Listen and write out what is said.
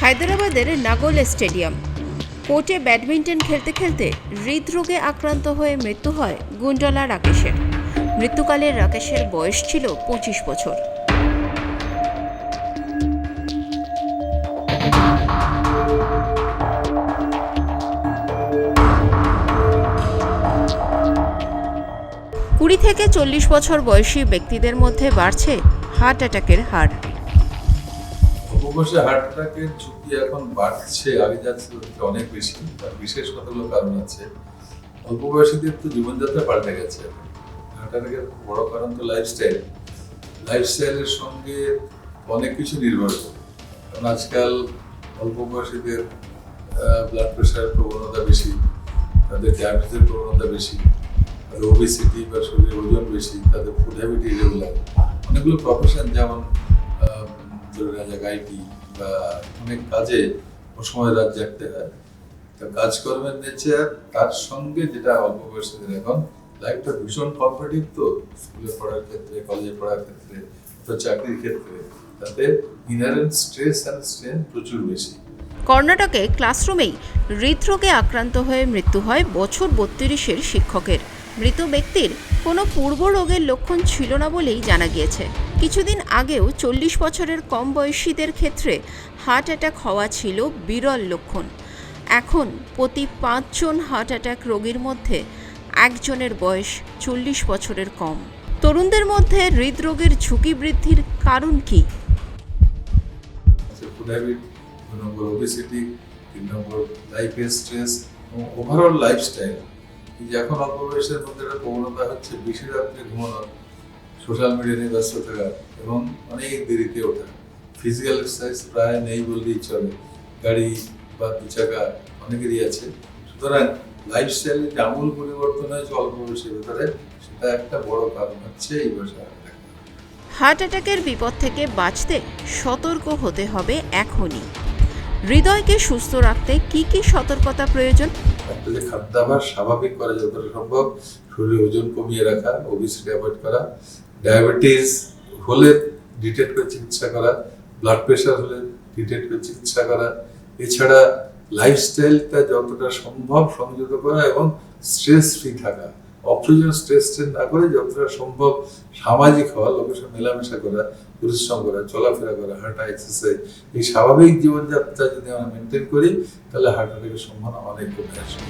হায়দ্রাবাদের নাগোল স্টেডিয়াম। কোর্টে ব্যাডমিন্টন খেলতে খেলতে হৃদরোগে আক্রান্ত হয়ে মৃত্যু হয় গুন্ডলা রাকেশের। মৃত্যুকালে রাকেশের বয়স ছিল পঁচিশ বছর। কুড়ি থেকে চল্লিশ বছর বয়সী ব্যক্তিদের মধ্যে বাড়ছে হার্ট অ্যাটাকের হার। অবশ্যই হার্ট অ্যাটাকের ঝুঁকি এখন বাড়ছে, আগে যাচ্ছে অনেক বেশি, তার বিশেষ কতগুলো কারণ আছে অল্প বয়সীদের তো জীবনযাত্রা পাল্টে গেছে। হার্ট অ্যাটাকের বড় কারণ তো লাইফস্টাইল লাইফস্টাইলের সঙ্গে অনেক কিছু নির্ভর করে। কারণ আজকাল অল্প বয়সীদের ব্লাড প্রেশারের প্রবণতা বেশি, তাদের ডায়াবেটিসের প্রবণতা বেশি, তাদের ওবেসিটি বা শরীরের ওজন বেশি, তাদের ফুড হ্যাবিট ইরেগুলার অনেকগুলো প্রফেশন যেমন ধরে নেওয়া যাক বা অনেক কাজে সময় রাত জাগতে হয়। তো কাজকর্মের নেচার তার সঙ্গে যেটা অল্প বয়সীদের এখন লাইফটা ভীষণ কম্পিটিভ তো স্কুলে পড়ার ক্ষেত্রে কলেজে পড়ার ক্ষেত্রে তো চাকরির ক্ষেত্রে, তাতে ইনারেন্ট স্ট্রেস অ্যান্ড স্ট্রেন প্রচুর বেশি। কর্ণাটকে ক্লাসরুমেই হৃদরোগে আক্রান্ত হয়ে মৃত্যু হয় বছর বত্রিশের শিক্ষকের। মৃত ব্যক্তির কোনো পূর্ব রোগের লক্ষণ ছিল না বলেই জানা গিয়েছে। কিছুদিন আগেও চল্লিশ বছরের কম বয়সীদের ক্ষেত্রে হার্ট অ্যাটাক হওয়া ছিল বিরল লক্ষণ। এখন প্রতি পাঁচজন হার্ট অ্যাটাক রোগীর মধ্যে একজনের বয়স চল্লিশ বছরের কম। তরুণদের মধ্যে হৃদরোগের ঝুঁকি বৃদ্ধির কারণ কী? ওভারঅল লাইফস্টাইল এই এখন অল্প বয়সের মধ্যে একটা প্রবণতা হচ্ছে বেশি রাত্রে ঘুমানো সোশ্যাল মিডিয়া নিয়ে ব্যস্ত থাকা এবং অনেক দেরিতে ওঠা। ফিজিক্যাল এক্সারসাইজ প্রায় নেই বললেই চলে। গাড়ি বা দু চাকা অনেকেরই আছে। সুতরাং লাইফস্টাইলে যে আমূল পরিবর্তন হয়েছে অল্প বয়সের ভেতরে, সেটা একটা বড় কারণ হচ্ছে এই বয়সে হার্ট অ্যাটাকের বিপদ থেকে বাঁচতে সতর্ক হতে হবে এখনই। হৃদয়কে সুস্থ রাখতে কি কি সতর্কতা প্রয়োজন? একটা যে খাদ্যাভ্যাস স্বাভাবিক করা যতটা সম্ভব। শরীরে ওজন কমিয়ে রাখা ওবিসিটি অ্যাভয়েড করা ডায়াবেটিস হলে ডিটেক্ট করে চিকিৎসা করা ব্লাড প্রেশার হলে ডিটেক্ট করে চিকিৎসা করা। এছাড়া লাইফস্টাইলটা যতটা সম্ভব সংযত করা এবং স্ট্রেস ফ্রি থাকা। অপ্রয়োজন স্ট্রেস স্ট্রেন না করে যতটা সম্ভব সামাজিক হওয়া, লোকের সঙ্গে মেলামেশা করা, পরিশ্রম করা, চলাফেরা করা, হাঁটা এক্সারসাইজ এই স্বাভাবিক জীবনযাত্রা যদি আমরা মেনটেন করি, তাহলে হার্ট অ্যাটাকের সম্ভাবনা অনেক কমে আসবে।